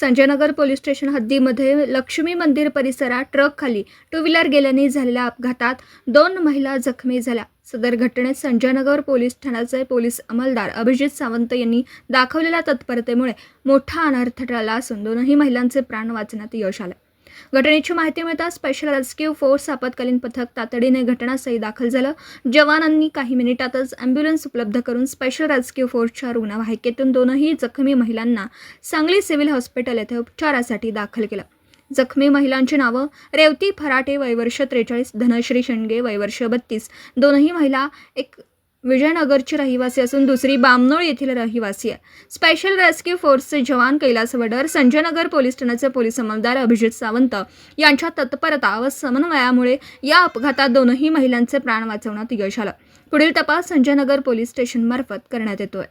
Sanjaynagar police station हद्दीमध्ये लक्ष्मी मंदिर परिसरात ट्रक खाली टू व्हीलर गेल्याने झालेल्या अपघातात दोन महिला जखमी झाल्या. सदर घटनेत संजयनगर पोलीस ठाण्याचे पोलीस अंमलदार अभिजित सावंत यांनी दाखवलेल्या तत्परतेमुळे मोठा अनर्थ टळला असून दोनही महिलांचे प्राण वाचण्यात यश आलं. घटनेची माहिती मिळताच स्पेशल रेस्क्यू फोर्स आपत्कालीन पथक तातडीने घटनास्थळी दाखल झालं. जवानांनी काही मिनिटातच अँब्युलन्स उपलब्ध करून स्पेशल रेस्क्यू फोर्सच्या रुग्णवाहिकेतून दोनही जखमी महिलांना सांगली सिव्हिल हॉस्पिटल येथे उपचारासाठी दाखल केलं. जखमी महिलांची नावं रेवती फराटे वयवर्ष त्रेचाळीस धनश्री शेंडगे वयवर्ष बत्तीस. दोनही महिला एक विजयनगरची रहिवासी असून दुसरी बामनोळ येथील रहिवासी आहे. स्पेशल रेस्क्यू फोर्सचे जवान कैलास वडर संजयनगर पोलीस ठाण्याचे पोलीस अंमलदार अभिजित सावंत यांच्या तत्परता व समन्वयामुळे या अपघातात दोनही महिलांचे प्राण वाचवण्यात यश आलं. पुढील तपास संजयनगर पोलीस स्टेशनमार्फत करण्यात येतोय.